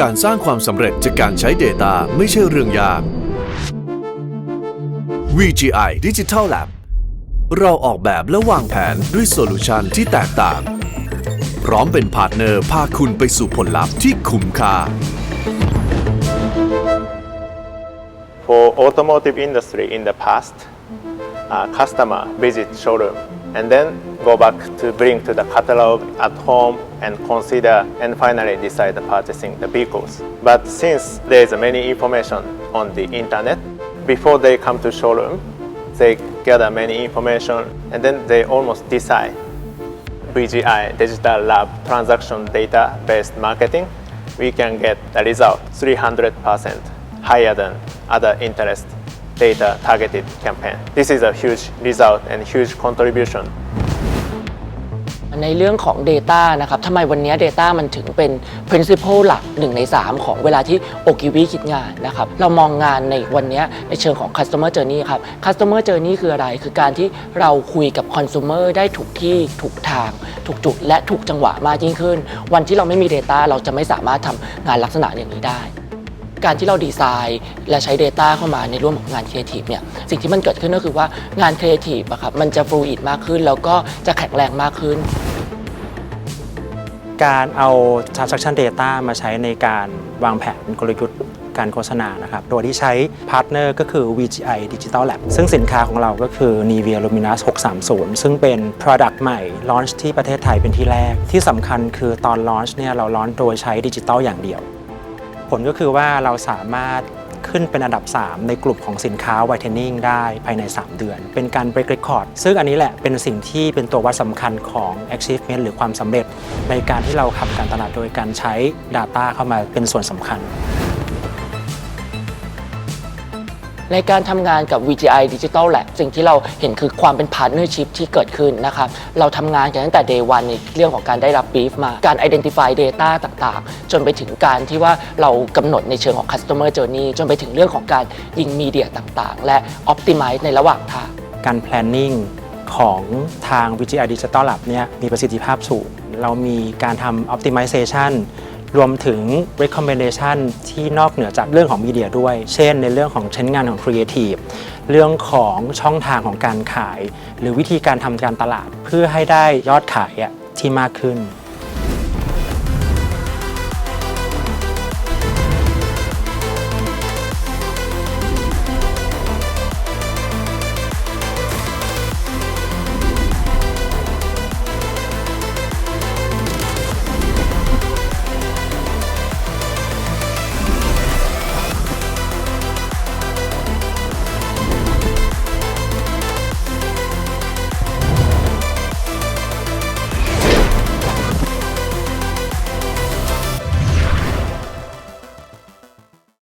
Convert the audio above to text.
การสร้างความสำเร็จจากการใช้ Data ไม่ใช่เรื่องยาก VGI Digital Lab เราออกแบบและวางแผนด้วยโซลูชันที่แตกต่าง พร้อมเป็นพาร์ทเนอร์พาคุณไปสู่ผลลัพธ์ที่คุ้มค่า For automotive industry in the past, uh, customer visit showroom and then go back to bring to the catalog at home and consider and finally decide purchasing the vehicles. But since there is many information on the internet, before they come to showroom, they gather many information and then they almost decide. VGI Digital Lab transaction data based marketing, we can get the result 300% higher than other interest data targeted campaign. This is a huge result and huge contribution ในเรื่องของ Data นะครับทำไมวันนี้ Data มันถึงเป็น principle หลัก1ใน 3 ของเวลาที่โอกิวิคิดงานนะครับ เรามองงานในวันนี้ในเชิงของ customer journey ครับ customer journey คืออะไร คือการที่เราคุยกับ consumer ได้ถูกที่ถูกทาง ถูกจุด และถูกจังหวะมากยิ่งขึ้น วันที่เราไม่มี Data เราจะไม่สามารถทำงานลักษณะอย่างนี้ได้ การที่เราดีไซน์และใช้ Data เข้ามาในร่วมของงานครีเอทีฟเนี่ยสิ่งที่มันเกิดขึ้นก็คือว่างานครีเอทีฟอะครับมันจะฟลูอิดมากขึ้น แล้วก็จะแข็งแรงมากขึ้น การเอา transaction data มาใช้ในการวางแผนกลยุทธ์การโฆษณานะครับ โดยที่ใช้พาร์ทเนอร์ก็คือ VGI Digital Lab ซึ่งสินค้าของเราก็คือ Nivea Luminous 630 ซึ่งเป็น product ใหม่ launch ที่ประเทศไทยเป็นที่แรก ที่สำคัญคือตอน launch เนี่ยเรา launch โดยใช้ดิจิ t a ลอย่างเดียว ผลก็คือว่าเราสามารถขึ้นเป็นอันดับ 3 ในกลุ่มของสินค้าไวท์เทนนิ่งได้ภายใน 3 เดือน เป็นการ break record ซึ่งอันนี้แหละเป็นสิ่งที่เป็นตัววัดสำคัญของ achievement หรือความสำเร็จ ในการที่เราขับการตลาดโดยการใช้ Data เข้ามาเป็นส่วนสำคัญ ในการทำงานกับ VGI Digital Lab สิ่งที่เราเห็นคือความเป็นพาร์ n เนอร์ชิพที่เกิดขึ้นนะครับเราทำงานกันตั้งแต่ day one ในเรื่องของการได้รับบีฟมาการ identify data ต่างๆ จนไปถึงการที่ว่าเรากำหนดในเชิงของ customer journey จนไปถึงเรื่องของการยิงมีเดียต่างๆ และ optimize ในระหว่างทางการ planning ของทาง VGI Digital Lab เนี่ยมีประสิทธิภาพสูง เรามีการทำ optimization รวมถึง recommendation ที่นอกเหนือจากเรื่องของมีเดียด้วย เช่น ในเรื่องของเช้นงานของ Creative เรื่องของช่องทางของการขาย หรือวิธีการทำการตลาดเพื่อให้ได้ยอดขายที่มากขึ้น